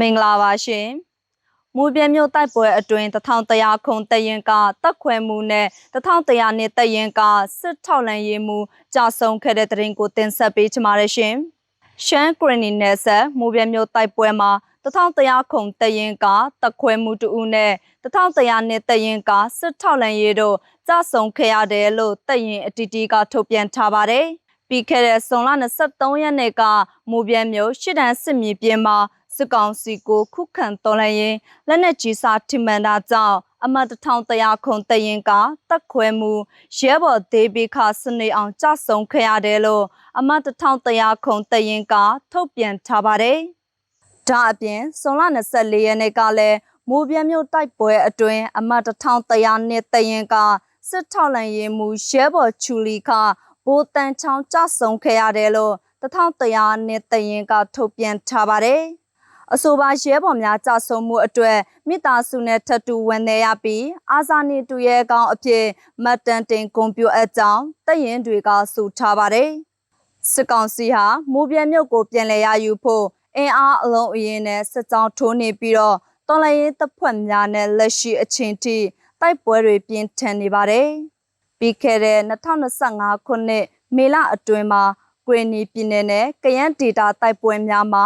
မင်္ဂလာပါရှင်မူပြဲမြို့တိုက်ပွဲအတွင်း1100ခုတရင်ကတက်ခွဲမှုနဲ့1100နှစ်တရင်ကစစ်ထောက်လန်ရေးမှုကြာဆုံးခဲ့တဲ့တရင်ကိုတင်ဆက်ပေးချင်ပါတယ်ရှင်ရှမ်းဂရနီနယ်ဆက်မူပြဲမြို့တိုက်ပွဲမှာ1100ခုတရင်ကတက်ခွဲမှုတူဦးနဲ့1100နှစ်တရင်ကစစ်ထောက်လန်ရေးတို့ကြာဆုံးခဲ့ရတယ်လို့တရင်အတီးတီးကထုတ်ပြန်ထားပါတယ်ပြီးခဲ့တဲ့ဇွန်လ23ရက်နေ့ကမူပြဲမြို့ရှစ်တန်းစစ်မြေပြင်မှာ စစ်ကောင်စီကိုခုခံတော်လှန်ရင်လက်နက်ကြီးစာထိမှန်တာကြောင့်အမတ်1100ခုတရင်ကတက်ခွဲမှုရဲဘော်ဒေးဘီခစနေအောင်ကြဆုံခဲ့ရတယ်လို့အမတ်1100ခုတရင်ကထုတ်ပြန်ထားပါတယ်။ဒါအပြင်ဇွန်လ24ရက်နေ့ကလည်းမိုးပြဲမြို့တိုက်ပွဲအတွင်းအမတ်1100နှစ်တရင်ကစစ်ထောက်လန်ရေးမှုရဲဘော်ချူလီခဘိုးတန်ချောင်းကြဆုံခဲ့ရတယ်လို့1100နှစ်တရင်ကထုတ်ပြန်ထားပါတယ်။ အဆိုပါရဲဘော်များကြဆုံးမှုအတွက်မိသားစုနဲ့ထပ်တူဝန်내ရပြီးအာဇာနည်တူရဲ့အကောင်းအဖြစ်မတ်တန်တင်ကွန်ပျူအကြောင်းတရင်တွေကဆိုထားပါတယ်။စစ်ကောင်စီဟာမူပြဲမြုပ်ကိုပြန်လည်ရယူဖို့အင်အားအလုံးအရင်နဲ့စစ်ကြောင်းထိုးနေပြီးတော့တော်လရင်တပ်ဖွဲ့များနဲ့လက်ရှိအချိန်ထိတိုက်ပွဲတွေပြင်းထန်နေပါတယ်။ပြီးခဲ့တဲ့2025ခုနှစ်မေလအတွင်းမှာဂရနီပြည်နယ်နဲ့ကယန်းဒေတာတိုက်ပွဲများမှာ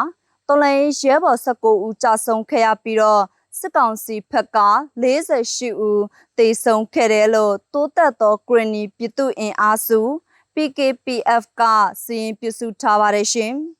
တော်လိုင်းရဲဘော်19ဦးကြာဆုံးခဲ့ရပြီးတော့စစ်ကောင်စီဘက်က48ဦးတေဆုံးခဲ့တယ်လို့တိုးတက်သောဂရနီပြည်သူ့အင်အားစု PKPF ကစီရင်ပြုစုထားပါတယ်ရှင်။